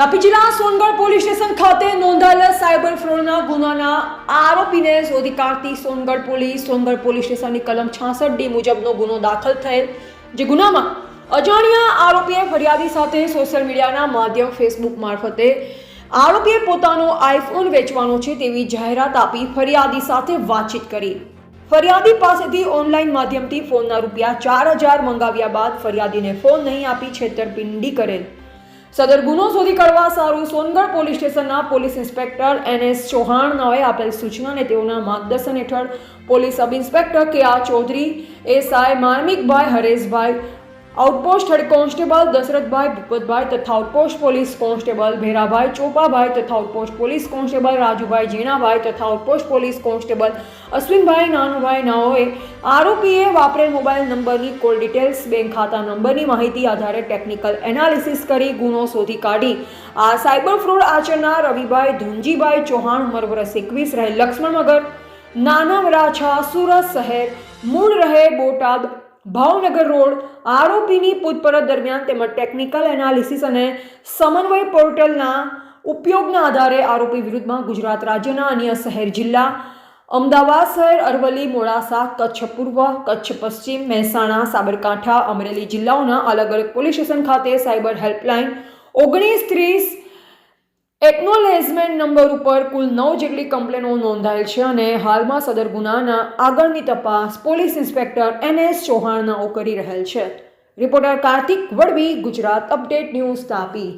તાપી જિલ્લા Songadh police station ખાતે નોંધાયેલા સાયબર ફ્રોડના ગુનાના આરોપીને શોધી કાઢતી સોનગઢ પોલીસ સોનગઢ પોલીસ સ્ટેશનની કલમ છાસઠ ડી મુજબનો ગુનો દાખલ થયેલ, જે ગુનામાં અજાણ્યા આરોપીએ ફરિયાદી સાથે સોશિયલ મીડિયાના માધ્યમ ફેસબુક મારફતે આરોપીએ પોતાનો આઈફોન વેચવાનો છે તેવી જાહેરાત આપી ફરિયાદી સાથે વાતચીત કરી. ફરિયાદી પાસેથી ઓનલાઈન માધ્યમથી ફોનના રૂપિયા ચાર હજાર મંગાવ્યા બાદ ફરિયાદીને ફોન નહીં આપી છેતરપિંડી કરેલ. સદર ગુનો શોધી કાઢવા સારું સોનગઢ પોલીસ સ્ટેશનના police inspector N S Chauhan નાઓએ આપેલ સૂચના અને તેઓના માર્ગદર્શન હેઠળ police sub inspector K R Chaudhari SI Marmikbhai, Hareshbhai outpost head constable Dashrathbhai Bhupatbhai તથા outpost police constable Bherabhai Chopabhai તથા outpost police constable Rajubhai Jinabhai તથા outpost police constable Ashwinbhai, Nanubhai, નાઓએ આરોપીએ વાપરેલ મોબાઈલ નંબરની કોલ ડિટેલ્સ, બેંક ખાતા નંબરની માહિતી આધારે ટેકનિકલ એનાલિસિસ કરી, ગુનો શોધી કાઢી. આ સાયબર ફ્રોડ આચરનાર રવિભાઈ ધુંજીભાઈ ચૌહાણ, ઉંમર વર્ષ એકવીસ, રહે લક્ષ્મણનગર નાના વરાછા સુરત શહેર, મૂળ રહે બોટાદ ભાવનગર રોડ, આરોપીની પૂછપરછ દરમિયાન તેમજ ટેકનિકલ એનાલિસિસ અને સમન્વય પોર્ટલના ઉપયોગના આધારે આરોપી વિરુદ્ધમાં ગુજરાત રાજ્યના અન્ય શહેર જિલ્લા, અમદાવાદ શહેર, અરવલ્લી, મોડાસા, કચ્છ પૂર્વ, કચ્છ પશ્ચિમ, મહેસાણા, સાબરકાંઠા, અમરેલી જિલ્લાઓના અલગ અલગ પોલીસ સ્ટેશન ખાતે સાયબર હેલ્પલાઇન ઓગણીસ ત્રીસ એકનોલેજમેન્ટ નંબર ઉપર કુલ નવ જેટલી કમ્પ્લેનો નોંધાયેલ છે અને હાલમાં સદર ગુનાના આગળની તપાસ પોલીસ ઇન્સ્પેક્ટર એન એસ ચૌહાણનાઓ કરી રહેલ છે. Reporter Kartik Vadvi, Gujarat update news Tapi.